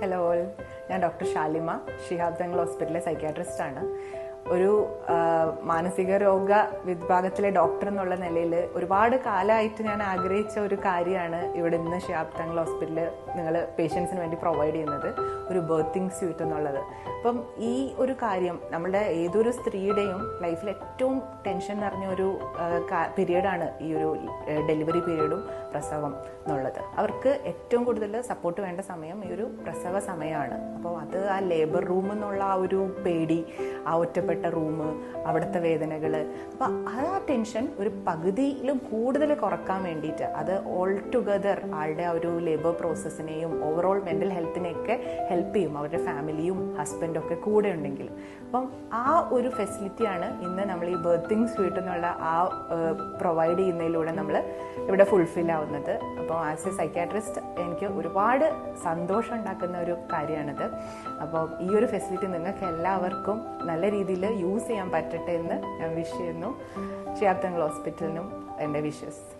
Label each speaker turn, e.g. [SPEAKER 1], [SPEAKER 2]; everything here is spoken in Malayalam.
[SPEAKER 1] ഹലോ ഞാൻ ഡോക്ടർ ഷാലിമ ഷിഹാബ് തങ്ങൾ ഹോസ്പിറ്റലിലെ സൈക്യാട്രിസ്റ്റ് ആണ്. ഒരു മാനസിക രോഗ വിഭാഗത്തിലെ ഡോക്ടർ എന്നുള്ള നിലയിൽ ഒരുപാട് കാലമായിട്ട് ഞാൻ ആഗ്രഹിച്ച ഒരു കാര്യമാണ് ഇവിടെ ഇന്ന് തങ്ങൾ ഹോസ്പിറ്റലിൽ നിങ്ങൾ പേഷ്യൻസിന് വേണ്ടി പ്രൊവൈഡ് ചെയ്യുന്നത് ഒരു ബർത്തിങ് സ്യൂട്ട് എന്നുള്ളത്. അപ്പം ഈ ഒരു കാര്യം നമ്മുടെ ഏതൊരു സ്ത്രീയുടെയും ലൈഫിൽ ഏറ്റവും ടെൻഷൻ നിറഞ്ഞ ഒരു പീരീഡാണ് ഈ ഒരു ഡെലിവറി പീരീഡും പ്രസവം എന്നുള്ളത്. അവർക്ക് ഏറ്റവും കൂടുതൽ സപ്പോർട്ട് വേണ്ട സമയം ഈ ഒരു പ്രസവ സമയമാണ്. അപ്പോൾ അത് ആ ലേബർ റൂം എന്നുള്ള ആ ഒരു പേടി ആ ഒറ്റപ്പെട്ട റൂം അവിടുത്തെ വേദനകൾ. അപ്പോൾ ആ ടെൻഷൻ ഒരു പകുതിയിലും കൂടുതൽ കുറയ്ക്കാൻ വേണ്ടിയിട്ട് അത് ഓൾ ടുഗദർ ആളുടെ ആ ഒരു ലേബർ പ്രോസസ്സിനെയും ഓവറോൾ മെന്റൽ ഹെൽത്തിനെയൊക്കെ ഹെൽപ്പ് ചെയ്യും. അവരുടെ ഫാമിലിയും ഹസ്ബൻഡും ഒക്കെ കൂടെ ഉണ്ടെങ്കിൽ. അപ്പം ആ ഒരു ഫെസിലിറ്റിയാണ് ഇന്ന് നമ്മൾ ഈ ബർത്തിങ് സ്വീറ്റ് എന്നുള്ള ആ പ്രൊവൈഡ് ചെയ്യുന്നതിലൂടെ നമ്മൾ ഇവിടെ ഫുൾഫിൽ ആവുന്നത്. അപ്പോൾ ആസ് എ സൈക്യാട്രിസ്റ്റ് എനിക്ക് ഒരുപാട് സന്തോഷം ഉണ്ടാക്കുന്ന ഒരു കാര്യമാണിത്. അപ്പോൾ ഈ ഒരു ഫെസിലിറ്റി നിങ്ങൾക്ക് എല്ലാവർക്കും നല്ല രീതിയിൽ യൂസ് ചെയ്യാൻ പറ്റട്ടെ എന്ന് ഞാൻ വിഷ് ചെയ്യുന്നു. ഷിയാബ്തങ്ങൾ ഹോസ്പിറ്റലിനും എന്റെ വിഷസ്